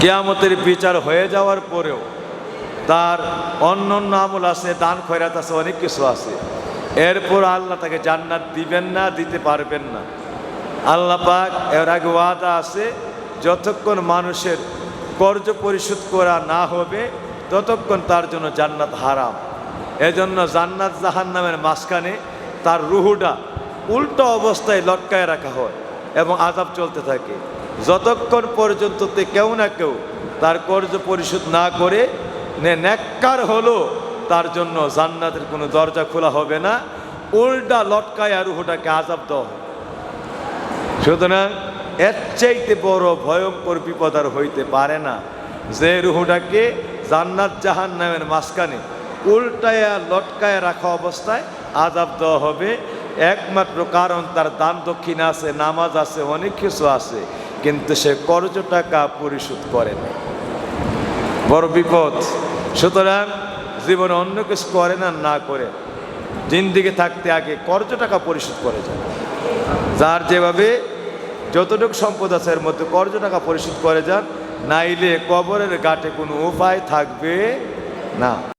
কেয়ামতের বিচার হয়ে যাওয়ার পরেও তার অন্য অন্য আমল আছে, দান, খয়রাত আছে, অনেক কিছু আছে। এরপর আল্লাহ তাকে জান্নাত দিবেন না, দিতে পারবেন না। আল্লাহ পাক এর আগে ওয়াদা আছে, যতক্ষণ মানুষের কর্জ পরিশোধ করা না হবে, ততক্ষণ তার জন্য জান্নাত হারাম। এজন্য জান্নাত জাহান নামের মাঝখানে তার রুহুটা উল্টো অবস্থায় লটকায় রাখা হয় এবং আজাব চলতে থাকে। যতক্ষণ পর্যন্ত তে কেউ না কেউ তার কর্জ পরিশোধ না করে নে নেককার হলো, তার জন্য জান্নাতের কোনো দরজা খোলা হবে না। উল্টা লটকায় আর রুহুটাকে আজাব দেওয়া হবে। সুতরাং এর চাইতে বড় ভয়ঙ্কর বিপদ আর হইতে পারে না যে রুহুটাকে জান্নাত জাহান নামের মাঝখানে উল্টায়া লটকায় রাখা অবস্থায় আজাব দেওয়া হবে। একমাত্র কারণ তার দান দক্ষিণ আছে, নামাজ আছে, অনেক কিছু আছে। কিন্তু সে কর্জ টাকা পরিশোধ করে না বড় বিপদ। সুতরাং জীবনে অন্য কিছু করে না না করে জিন্দিগি থাকতে আগে কর্জ টাকা পরিশোধ করে যায়। যার যেভাবে যতটুকু সম্পদ আছে এর মধ্যে কর্জ টাকা পরিশোধ করে যান, নাইলে কবরের ঘাটে কোনো উপায় থাকবে না।